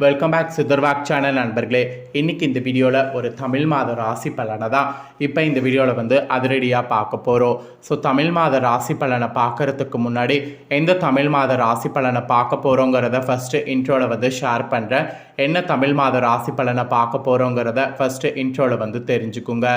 Welcome back சித்தர்வாக் channel நண்பர்களே. இன்றைக்கி இந்த வீடியோவில் ஒரு தமிழ் மாத ராசி பலனை தான் இப்போ இந்த வீடியோவில் வந்து அதிரடியாக பார்க்க போகிறோம் ஸோ தமிழ் மாத ராசி பலனை பார்க்கறதுக்கு முன்னாடி எந்த தமிழ் மாத ராசி பலனை பார்க்க போகிறோங்கிறத ஃபஸ்ட்டு இன்ட்ரோவில் வந்து ஷேர் பண்ணுறேன் என்ன தமிழ் மாத ராசி பலனை பார்க்க போகிறோங்கிறத ஃபஸ்ட்டு இன்ட்ரோவில் வந்து தெரிஞ்சுக்குங்க.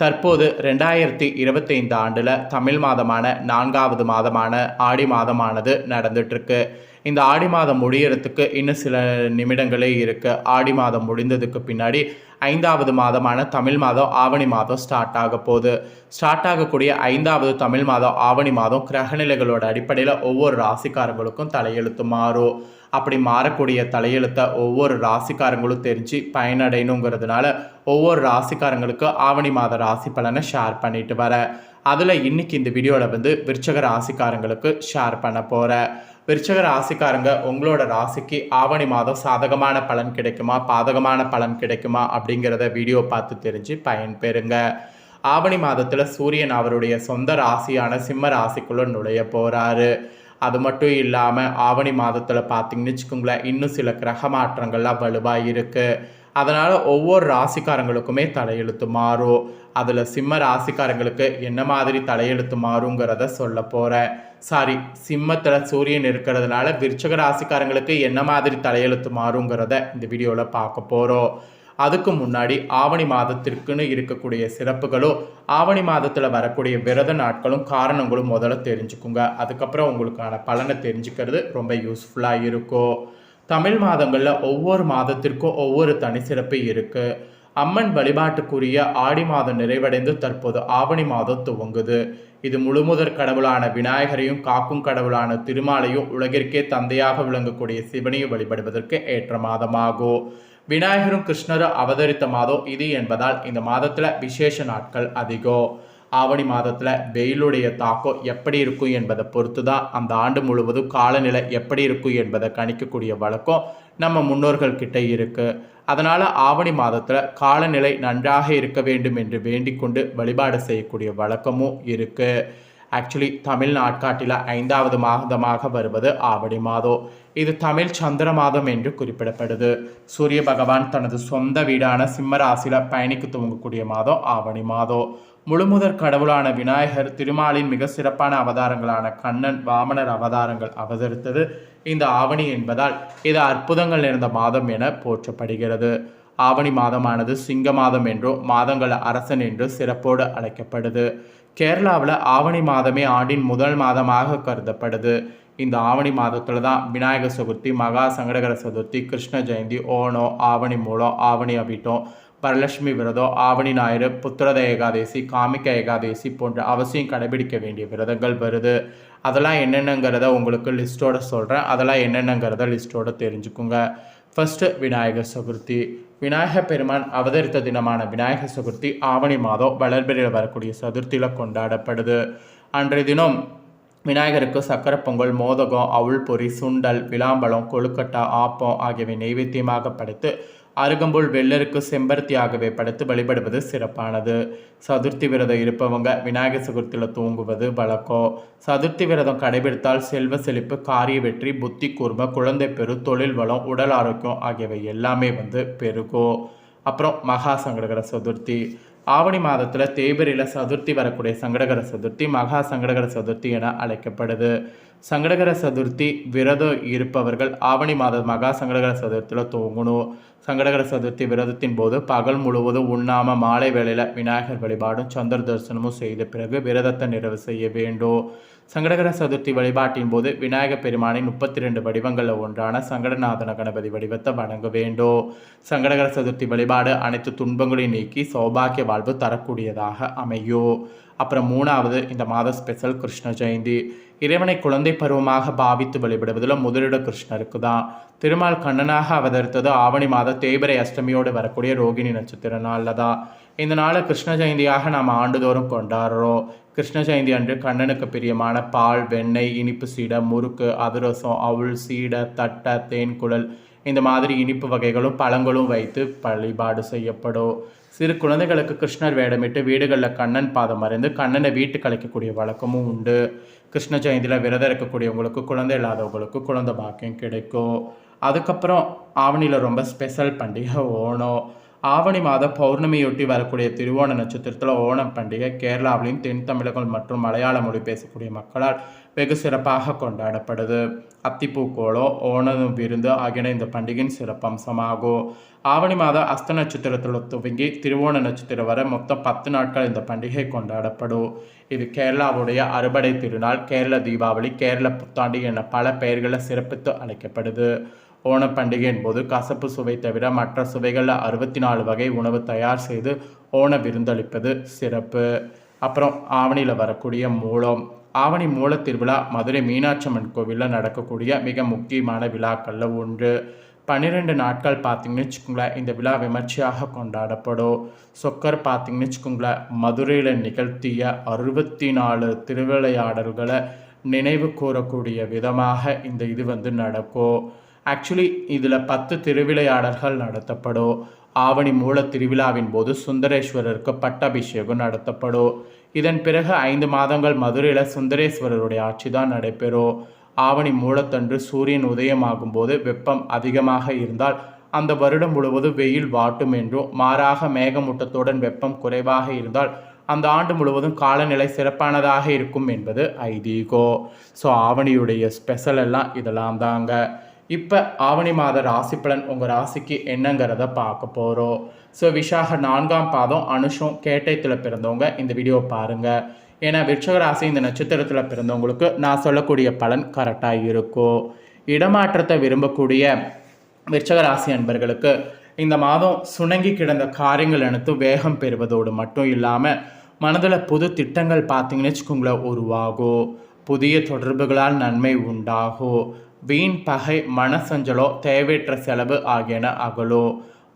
தற்போது ரெண்டாயிரத்தி இருபத்தைந்து ஆண்டில் தமிழ் மாதமான நான்காவது மாதமான ஆடி மாதமானது நடந்துட்டுருக்கு. இந்த ஆடி மாதம் முடியறதுக்கு இன்னும் சில நிமிடங்களே இருக்குது ஆடி மாதம் முடிந்ததுக்கு பின்னாடி ஐந்தாவது மாதமான தமிழ் மாதம் ஆவணி மாதம் ஸ்டார்ட் ஆக போகுது. ஸ்டார்ட் ஆகக்கூடிய ஐந்தாவது தமிழ் மாதம் ஆவணி மாதம் கிரகநிலைகளோட அடிப்படையில் ஒவ்வொரு ராசிக்காரங்களுக்கும் தலையெழுத்து மாறும். அப்படி மாறக்கூடிய தலையெழுத்தை ஒவ்வொரு ராசிக்காரங்களும் தெரிஞ்சு பயனடையணுங்கிறதுனால ஒவ்வொரு ராசிக்காரங்களுக்கு ஆவணி மாத ராசி பலனை ஷேர் பண்ணிட்டு வரேன் அதில் இன்னைக்கு இந்த வீடியோவில் வந்து விருச்சக ராசிக்காரங்களுக்கு ஷேர் பண்ண போகிறேன் விருச்சக ராசிக்காரங்க உங்களோட ராசிக்கு ஆவணி மாதம் சாதகமான பலன் கிடைக்குமா? பாதகமான பலன் கிடைக்குமா? அப்படிங்கிறத வீடியோ பார்த்து தெரிஞ்சு பயன்பெறுங்க. ஆவணி மாதத்தில் சூரியன் அவருடைய சொந்த ராசியான சிம்ம ராசிக்குள்ளே நுழைய போகிறாரு அது மட்டும் இல்லாமல் ஆவணி மாதத்தில் பார்த்தீங்கன்னு வச்சுக்கோங்களேன் இன்னும் சில கிரக மாற்றங்கள்லாம் வலுவாக இருக்குது அதனால் ஒவ்வொரு ராசிக்காரங்களுக்குமே தலையெழுத்து மாறும். அதில் சிம்ம ராசிக்காரங்களுக்கு என்ன மாதிரி தலையெழுத்து மாறுங்கிறத சொல்ல போகிறேன் சாரி சிம்மத்தில் சூரியன் இருக்கிறதுனால விருச்சக ராசிக்காரங்களுக்கு என்ன மாதிரி தலையெழுத்து மாறுங்கிறத இந்த வீடியோவில் பார்க்க போகிறோம் அதுக்கு முன்னாடி ஆவணி மாதத்திற்குன்னு இருக்கக்கூடிய சிறப்புகளும் ஆவணி மாதத்தில் வரக்கூடிய விரத நாட்களும் காரணங்களும் முதல்ல தெரிஞ்சுக்குங்க. அதுக்கப்புறம் உங்களுக்கான பலனை தெரிஞ்சுக்கிறது ரொம்ப யூஸ்ஃபுல்லாக இருக்கும். தமிழ் மாதங்களில் ஒவ்வொரு மாதத்திற்கும் ஒவ்வொரு தனி சிறப்பு இருக்குது அம்மன் வழிபாட்டுக்குரிய ஆடி மாதம் நிறைவடைந்து தற்போது ஆவணி மாதம் துவங்குது. இது முழுமுதற் கடவுளான விநாயகரையும் காக்கும் கடவுளான திருமாலையும் உலகிற்கே தந்தையாக விளங்கக்கூடிய சிவனையும் வழிபடுவதற்கு ஏற்ற மாதமாகும். விநாயகரும் கிருஷ்ணரும் அவதரித்த மாதம் இது என்பதால் இந்த மாதத்தில் விசேஷ நாட்கள் அதிகம். ஆவணி மாதத்தில் வெயிலுடைய தாக்கம் எப்படி இருக்கும் என்பதை பொறுத்து தான் அந்த ஆண்டு முழுவதும் காலநிலை எப்படி இருக்கும் என்பதை கணிக்கக்கூடிய வழக்கம் நம்ம முன்னோர்கள் கிட்ட இருக்குது அதனால் ஆவணி மாதத்தில் காலநிலை நன்றாக இருக்க வேண்டும் என்று வேண்டிக் கொண்டு வழிபாடு செய்யக்கூடிய வழக்கமும் இருக்குது ஆக்சுவலி தமிழ் நாட்காட்டில் ஐந்தாவது மாதமாக வருவது ஆவணி மாதம். இது தமிழ் சந்திர மாதம் என்று குறிப்பிடப்படுது. சூரிய பகவான் தனது சொந்த வீடான சிம்ம ராசியில் துவங்கக்கூடிய மாதம் ஆவணி மாதம். முழுமுதற் கடவுளான விநாயகர் திருமாலின் மிக சிறப்பான அவதாரங்களான கண்ணன் வாமனர் அவதாரங்கள் அவதரித்தது. இந்த ஆவணி என்பதால் இது அற்புதங்கள் நிறைந்த மாதம் என போற்றப்படுகிறது. ஆவணி மாதமானது சிங்க மாதம் என்றோ மாதங்கள் அரசன் என்றோ சிறப்போடு அழைக்கப்படுது. கேரளாவில் ஆவணி மாதமே ஆண்டின் முதல் மாதமாக கருதப்படுது. இந்த ஆவணி மாதத்தில் தான் விநாயகர் சதுர்த்தி மகா சங்கடகர சதுர்த்தி கிருஷ்ண ஜெயந்தி ஓணம் ஆவணி மூலம் ஆவணி அபிட்டம் வரலட்சுமி விரதம் ஆவணி ஞாயிறு புத்திரத ஏகாதேசி காமிக்க ஏகாதேசி போன்ற அவசியம் கடைபிடிக்க வேண்டிய விரதங்கள் வருது. அதெல்லாம் என்னென்னங்கிறத உங்களுக்கு லிஸ்ட்டோட சொல்கிறேன் அதெல்லாம் என்னென்னங்கிறத லிஸ்ட்டோட தெரிஞ்சுக்குங்க. ஃபஸ்ட்டு விநாயகர் சதுர்த்தி விநாயகர் பெருமான் அவதரித்த தினமான விநாயகர் சதுர்த்தி ஆவணி மாதம் வளர்பிறையில் வரக்கூடிய சதுர்த்தியில் கொண்டாடப்படுது அன்றைய தினம் விநாயகருக்கு சக்கரை பொங்கல் மோதகம் அவுள் பொறி சுண்டல் விளாம்பழம் கொழுக்கட்டா ஆப்பம் ஆகியவை நைவேத்தியமாக படைத்து அருகம்புல் வெள்ளருக்கு செம்பருத்தியாகவே படைத்து வழிபடுவது சிறப்பானது. சதுர்த்தி விரதம் இருப்பவங்க விநாயகர் சதுர்த்தியில் தூங்குவது வழக்கம் சதுர்த்தி விரதம் கடைபிடித்தால் செல்வ செழிப்பு காரிய வெற்றி புத்தி கூர்மை குழந்தை பெரு தொழில் வளம் உடல் ஆரோக்கியம் ஆகியவை எல்லாமே வந்து பெருகும் அப்புறம் மகா சங்கடகர சதுர்த்தி. ஆவணி மாதத்தில் தேய்பிரையில் சதுர்த்தி வரக்கூடிய சங்கடகர சதுர்த்தி மகா சங்கடகர சதுர்த்தி என அழைக்கப்படுது. சங்கடகர சதுர்த்தி விரதம் இருப்பவர்கள் ஆவணி மாதமாக சங்கடகர சதுர்த்தியில் தூங்கணும். சங்கடகர சதுர்த்தி விரதத்தின் போது பகல் முழுவதும் உண்ணாம மாலை வேளையில் விநாயகர் வழிபாடும் சந்திர தரிசனமும் செய்த பிறகு விரதத்தை நிறைவு செய்ய வேண்டும். சங்கடகர சதுர்த்தி வழிபாட்டின் போது விநாயகர் பெருமானின் முப்பத்தி ரெண்டு வடிவங்களில் ஒன்றான சங்கடநாதன கணபதி வடிவத்தை வணங்க வேண்டும். சங்கடகர சதுர்த்தி வழிபாடு அனைத்து துன்பங்களையும் நீக்கி சௌபாக்கிய வாழ்வு தரக்கூடியதாக அமையும். அப்புறம் மூணாவது இந்த மாத ஸ்பெஷல் கிருஷ்ண ஜெயந்தி. இறைவனை குழந்தை பருவமாக பாவித்து வழிபடுவதில் முதலிட கிருஷ்ணருக்கு தான் திருமால் கண்ணனாக அவதரித்தது ஆவணி மாத தேய்பிரை அஷ்டமியோடு வரக்கூடிய ரோகிணி நட்சத்திர நாளில் தான். இந்த நாளை கிருஷ்ண ஜெயந்தியாக நாம் ஆண்டுதோறும் கொண்டாடுறோம். கிருஷ்ண ஜெயந்தி அன்று கண்ணனுக்கு பிரியமான பால் வெண்ணெய் இனிப்பு சீடை முறுக்கு அதிரசம் அவுள் சீடை தட்டை தேன்குழல் இந்த மாதிரி இனிப்பு வகைகளும் பழங்களும் வைத்து வழிபாடு செய்யப்படும் சிறு குழந்தைகளுக்கு கிருஷ்ணர் வேடமிட்டு வீடுகளில் கண்ணன் பாதம் மறைந்து கண்ணனை வீட்டுக்கு அழைக்கக்கூடிய வழக்கமும் உண்டு. கிருஷ்ண ஜெயந்தியில் விரதம் இருக்கக்கூடியவங்களுக்கு குழந்தை இல்லாதவங்களுக்கு குழந்தை பாக்கியம் கிடைக்கும். அதுக்கப்புறம் ஆவணியில் ரொம்ப ஸ்பெஷல் பண்டிகை ஓணம். ஆவணி மாத பௌர்ணமியொட்டி வரக்கூடிய திருவோண நட்சத்திரத்தில் ஓணம் பண்டிகை கேரளாவிலும் தென் தமிழகம் மற்றும் மலையாள மொழி பேசக்கூடிய மக்களால் வெகு சிறப்பாக கொண்டாடப்படுது. அத்திப்பூக்கோளம் ஓணம் விருந்து ஆகியன இந்த பண்டிகையின் சிறப்பம்சமாகும். ஆவணி மாத அஸ்த நட்சத்திரத்தில் துவங்கி திருவோண நட்சத்திரம் வரை மொத்தம் பத்து நாட்கள் இந்த பண்டிகை கொண்டாடப்படும். இது கேரளாவுடைய அறுபடை திருநாள் கேரள தீபாவளி கேரள புத்தாண்டு என பல பெயர்களை சிறப்பித்து அழைக்கப்படுது. ஓணப் பண்டிகையின் போது கசப்பு சுவை தவிர மற்ற சுவைகளில் அறுபத்தி நாலு வகை உணவு தயார் செய்து ஓண விருந்தளிப்பது சிறப்பு. அப்புறம் ஆவணியில் வரக்கூடிய மூலம். ஆவணி மூல திருவிழா மதுரை மீனாட்சி அம்மன் கோவிலில் நடக்கக்கூடிய மிக முக்கியமான விழாக்களில் ஒன்று. பன்னிரெண்டு நாட்கள் பார்த்தீங்கன்னு வச்சுக்கோங்களேன் இந்த விழா விமர்சையாக கொண்டாடப்படும். சொக்கர் பார்த்தீங்கன்னு வச்சுக்கோங்களேன் மதுரையில் நிகழ்த்திய அறுபத்தி நாலு திருவிளையாடல்களை நினைவு கூறக்கூடிய விதமாக இந்த இது வந்து நடக்கும். ஆக்சுவலி இதில் பத்து திருவிளையாடல்கள் நடத்தப்படும் ஆவணி மூல திருவிழாவின் போது சுந்தரேஸ்வரருக்கு பட்டாபிஷேகம் நடத்தப்படும் இதன் பிறகு ஐந்து மாதங்கள் மதுரையில் சுந்தரேஸ்வரருடைய ஆட்சி தான் நடைபெறும் ஆவணி மூலத்தன்று சூரியன் உதயமாகும் போது வெப்பம் அதிகமாக இருந்தால் அந்த வருடம் முழுவதும் வெயில் வாட்டும் என்றும் மாறாக மேகமூட்டத்துடன் வெப்பம் குறைவாக இருந்தால் அந்த ஆண்டு முழுவதும் காலநிலை சிறப்பானதாக இருக்கும் என்பது ஐதீகோ. ஸோ ஆவணியுடைய ஸ்பெஷல் எல்லாம் இதெல்லாம் தாங்க. இப்போ ஆவணி மாத ராசி பலன் உங்கள் ராசிக்கு என்னங்கிறத பார்க்க போகிறோம் ஸோ விஷாக நான்காம் பாதம் அனுஷம் கேட்டயத்தில் பிறந்தவங்க இந்த வீடியோ பாருங்கள் ஏன்னா விருட்சக ராசி இந்த நட்சத்திரத்தில் பிறந்தவங்களுக்கு நான் சொல்லக்கூடிய பலன் கரெக்டாக இருக்கும். இடமாற்றத்தை விரும்பக்கூடிய விருட்சக ராசி அன்பர்களுக்கு இந்த மாதம் சுணங்கி கிடந்த காரியங்கள் அனைத்து வேகம் பெறுவதோடு மட்டும் இல்லாமல் மனதில் புது திட்டங்கள் பார்த்தீங்கன்னு வச்சுக்கோங்களேன் உருவாகும். புதிய தொடர்புகளால் நன்மை உண்டாகும். வீண் பகை மனசஞ்சலோ தேவையற்ற செலவு ஆகியன அகலோ.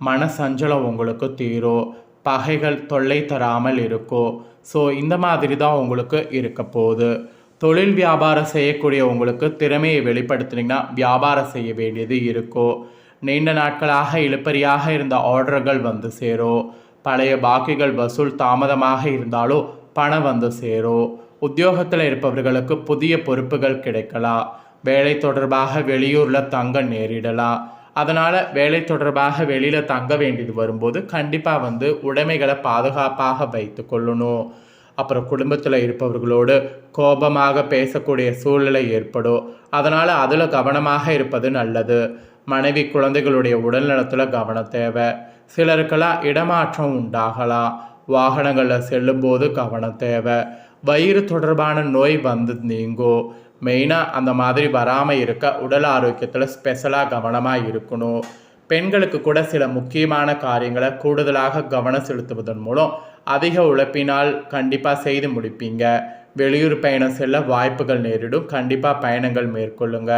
மனசஞ்சலம் உங்களுக்கு தீரும் பகைகள் தொல்லை தராமல் இருக்கும் ஸோ இந்த மாதிரி தான் உங்களுக்கு இருக்க போகுது. தொழில் வியாபாரம் செய்யக்கூடிய உங்களுக்கு திறமையை வெளிப்படுத்துனீங்கன்னா வியாபாரம் செய்ய வேண்டியது இருக்கும் நீண்ட நாட்களாக இழுப்பறியாக இருந்த ஆர்டர்கள் வந்து சேரும் பழைய பாக்கிகள் வசூல் தாமதமாக இருந்தாலும் பணம் வந்து சேரும் உத்தியோகத்தில் இருப்பவர்களுக்கு புதிய பொறுப்புகள் கிடைக்கலாம். வேலை தொடர்பாக வெளியூரில் தங்க நேரிடலாம் அதனால் வேலை தொடர்பாக வெளியில் தங்க வேண்டியது வரும்போது கண்டிப்பாக வந்து உடைமைகளை பாதுகாப்பாக வைத்து கொள்ளணும். அப்புறம் குடும்பத்தில் இருப்பவர்களோடு கோபமாக பேசக்கூடிய சூழ்நிலை ஏற்படும். அதனால் அதில் கவனமாக இருப்பது நல்லது. மனைவி குழந்தைகளுடைய உடல்நலத்தில் கவனம் தேவை. சிலருக்கெல்லாம் இடமாற்றம் உண்டாகலாம். வாகனங்களில் செல்லும்போது கவனம் தேவை. வயிறு தொடர்பான நோய் வந்து நீங்கும். மெயினாக அந்த மாதிரி வராமல் இருக்க உடல் ஆரோக்கியத்தில் ஸ்பெஷலாக கவனமாக இருக்கணும். பெண்களுக்கு கூட சில முக்கியமான காரியங்களை கூடுதலாக கவனம் செலுத்துவதன் மூலம் அதிக உழைப்பினால் கண்டிப்பாக செய்து முடிப்பீங்க. வெளியூர் பயணம் செல்ல வாய்ப்புகள் நேரிடும். கண்டிப்பாக பயணங்கள் மேற்கொள்ளுங்க.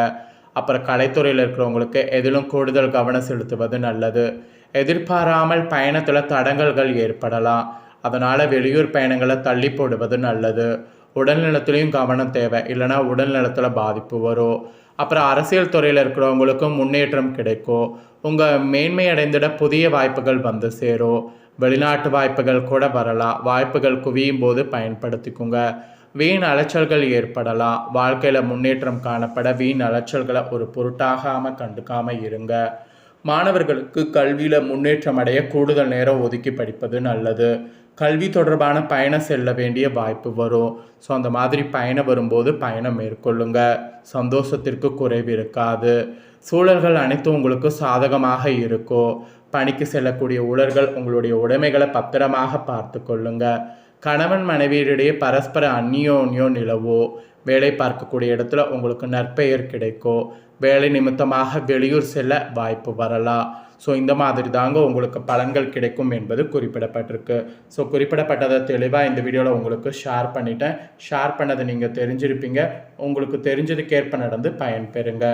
அப்புறம் கலைத்துறையில் இருக்கிறவங்களுக்கு எதிலும் கூடுதல் கவனம் செலுத்துவது நல்லது. எதிர்பாராமல் பயணத்தில் தடங்கல்கள் ஏற்படலாம். அதனால் வெளியூர் பயணங்களை தள்ளி போடுவது நல்லது. உடல்நலத்துலேயும் கவனம் தேவை. இல்லைனா உடல்நலத்தில் பாதிப்பு வரும். அப்புறம் அரசியல் துறையில் இருக்கிறவங்களுக்கும் முன்னேற்றம் கிடைக்கும். உங்கள் மேன்மை அடைந்திட புதிய வாய்ப்புகள் வந்து சேரும். வெளிநாட்டு வாய்ப்புகள் கூட வரலாம். வாய்ப்புகள் குவியும் போது பயன்படுத்திக்குங்க. வீண் அலைச்சல்கள் ஏற்படலாம். வாழ்க்கையில் முன்னேற்றம் காணப்பட வீண் அலைச்சல்களை ஒரு பொருட்டாகாமல் கண்டுக்காமல் இருங்க. மாணவர்களுக்கு கல்வியில் முன்னேற்றம் அடைய கூடுதல் நேரம் ஒதுக்கி படிப்பது நல்லது. கல்வி தொடர்பான பயணம் செல்ல வேண்டிய வாய்ப்பு வரும். ஸோ அந்த மாதிரி பயணம் வரும்போது பயணம் மேற்கொள்ளுங்க. சந்தோஷத்திற்கு குறைவு இருக்காது. சூழல்கள் அனைத்தும் உங்களுக்கு சாதகமாக இருக்கும். பணிக்கு செல்லக்கூடிய உலர்கள் உங்களுடைய உடைமைகளை பத்திரமாக பார்த்து கொள்ளுங்க. கணவன் மனைவியரிடையே பரஸ்பர அந்நியோன்யோ நிலவோ வேலை பார்க்கக்கூடிய இடத்துல உங்களுக்கு நற்பெயர் கிடைக்கும் வேலை நிமித்தமாக வெளியூர் செல்ல வாய்ப்பு வரலாம் ஸோ இந்த மாதிரி தாங்க உங்களுக்கு பலன்கள் கிடைக்கும் என்பது குறிப்பிடப்பட்டிருக்கு. ஸோ குறிப்பிடப்பட்டதை தெளிவாக இந்த வீடியோவில் உங்களுக்கு ஷேர் பண்ணிட்டேன். ஷேர் பண்ணதை நீங்கள் தெரிஞ்சிருப்பீங்க. உங்களுக்கு தெரிஞ்சதுக்கேற்ப நடந்து பயன்பெறுங்க.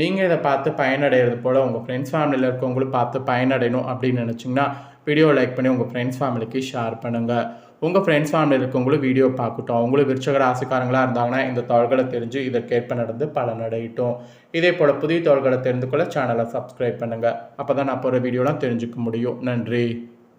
நீங்கள் இதை பார்த்து பயனடைகிறது போல் உங்கள் ஃப்ரெண்ட்ஸ் ஃபேமிலியில் இருக்கவங்களும் பார்த்து பயனடையணும் அப்படின்னு நினச்சிங்கன்னா வீடியோ லைக் பண்ணி உங்கள் ஃப்ரெண்ட்ஸ் ஃபேமிலிக்கு ஷேர் பண்ணுங்கள் உங்கள் ஃப்ரெண்ட்ஸ் ஃபேமிலியில் இருக்கவங்களும் வீடியோ பார்க்கட்டும். அவங்களும் விருச்சக ராசிக்காரங்களாக இருந்தாங்கன்னா இந்த தாள்களை தெரிஞ்சு இதற்கேற்ப நடந்து பலனடையட்டும் இதே போல் புதிய தாள்களை தெரிந்து கொள்ள சேனலை சப்ஸ்கிரைப் பண்ணுங்கள் அப்போ தான் நான் போகிற வீடியோலாம் தெரிஞ்சுக்க முடியும். நன்றி.